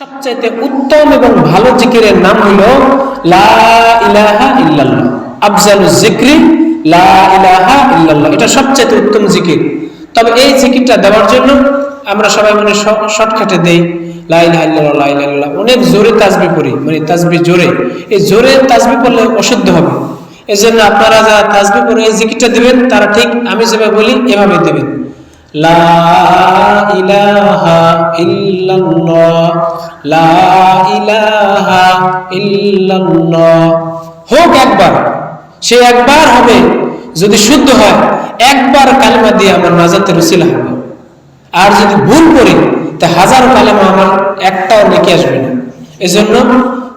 সবচাইতে উত্তম এবং ভালো জিকিরের নাম হইল লা ইলাহা ইল্লাল্লাহ। আফজালু ইল্লাল্লাহ। এটা সবচাইতে উত্তম জিকির। তবে এই জিকিরটা দেওয়ার জন্য আমরা সবাই মানে শর্টকাটে দেই অনেক জোরে পড়ি মানে জোরে। এই জোরে তাসবি পড়লে অশুদ্ধ হবে। এই জন্য আপনারা যারা তাসবি পড়ে এই জিকিরটা দিবেন, তারা ঠিক আমি যেভাবে বলি এভাবে দেবেন। লা ইলাহা হোক একবার, সে একবার হবে, যদি শুদ্ধ হয়, একবার কালেমা দিয়ে আমার নাজাতের উসিলা হবে। আর যদি ভুল করি, তা হাজার কালেমা আমার একটাও নেকি আসবে না। এজন্য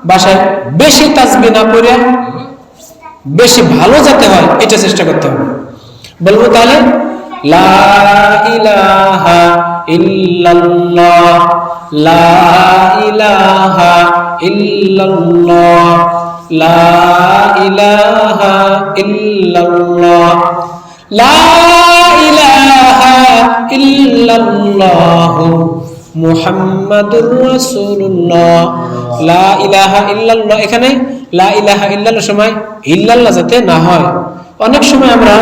বাসায় বেশি তাজবি না পড়ে, বেশি ভালো যাতে হয়, এটা চেষ্টা করতে হবে। বলব তাহলে, লা ইলাহা ইল্লাল্লাহ, লা ইলাহা ইল্লাল্লাহ, লা ইলাহা ইল্লাল্লাহ, লা ইলাহা ইল্লাল্লাহ, মুহাম্মাদুর রাসূলুল্লাহ, লা ইলাহা ইল্লাল্লাহ। এখানে লা ইলাহা ইল্লাল্লাহ সময় ইল্লাল্লাহ যাতে না হয়। অনেক সময় আমরা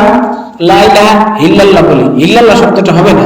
লা ইলাহা ইল্লাল্লাহ বলি। ইল্লাল্লাহ শব্দটা হবে না।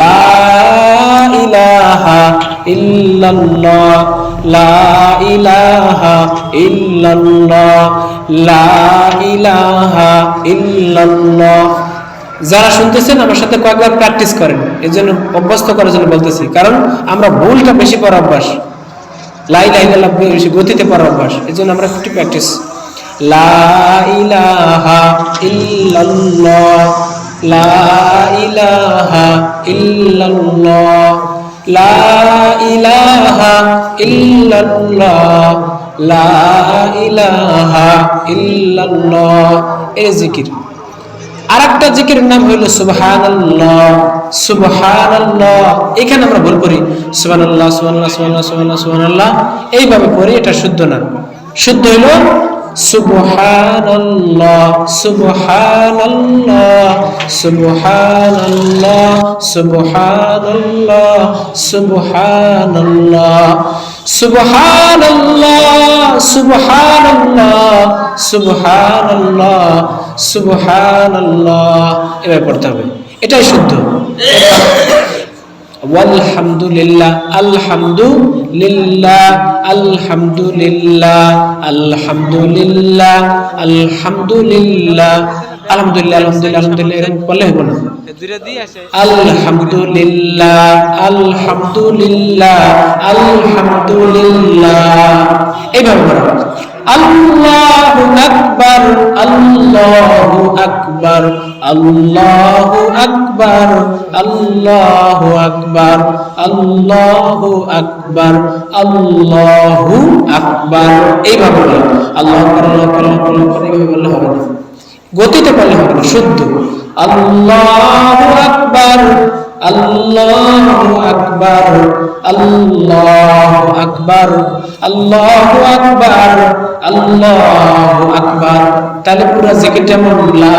লা ইলাহা ইল্লাল্লাহ, লা ইলাহা ইল্লাল্লাহ, লা ইলাহা ইল্লাল্লাহ। যারা শুনতেছেন, আমার সাথে কয়েকবার প্র্যাকটিস করেন এই জন্য অভ্যস্ত করার জন্য বলতেছি, কারণ আমরা ভুলটা বেশি পড়া অভ্যাস। লাই লাই লাভ বেশি গতিতে পড়া অভ্যাস এই জন্য আমরা একটু প্র্যাকটিস লা ইলাহা ইল্লাল্লাহ। লা ইলাহা লা ইলাহা লা ইলাহা এই জিকির। জিকিরের নাম হইল সুবহানাল্লাহ সুবহানাল্লাহ। এখানে আমরা ভুল করি। সুবহানাল্লাহ সুবহানাল্লাহ সুবহানাল্লাহ সুবহানাল্লাহ এইভাবে পড়ি এটা শুদ্ধ না। শুদ্ধ হইল সুবহানাল্লাহ সুবহানাল্লাহ সুবহানাল্লাহ সুবহানাল্লাহ সুবহানাল্লাহ সুবহানাল্লাহ সুবহানাল্লাহ সুবহানাল্লাহ সুবহানাল্লাহ। এভাবে পড়তে হবে। এটাই শুদ্ধ। ওয়ালহামদুলিল্লাহ, আলহামদুলিল্লাহ আলহামদুলিল্লাহ আলহামদুলিল্লাহ আলহামদুলিল্লাহ আলহামদুলিল্লাহ আলহামদুলিল্লাহ আলহামদুলিল্লাহ, এরকম বললে হইব না। আলহামদুলিল্লাহ আলহামদুলিল্লাহ আলহামদুলিল্লাহ, এইভাবে বলো। আল্লাহু আকবার আল্লাহু আকবার। আল্লাহু আকবার আল্লাহু আকবার আল্লাহু আকবার আল্লাহু আকবার এইভাবে বলো আল্লাহু এইভাবে বললে হবে না গতিতে বললে হবে না শুদ্ধ আল্লাহু আকবার আল্লাহু আকবার আল্লাহু আকবার আল্লাহু আকবার আল্লাহু আকবার তাহলে পুরো জিকিরটা এমন লা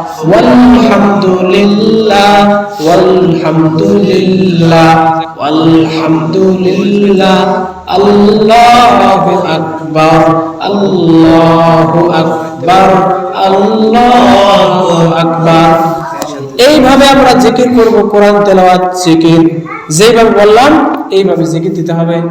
আলহামদুলিল্লাহ আলহামদুলিল্লাহ আলহামদুলিল্লাহ আল্লাহু আকবার আল্লাহু আকবার আল্লাহু আকবার। এইভাবে আমরা জিকির করব, কোরআন তেলাওয়াত, জিকির। যেভাবে বললাম, এইভাবে জিকির দিতে হবে।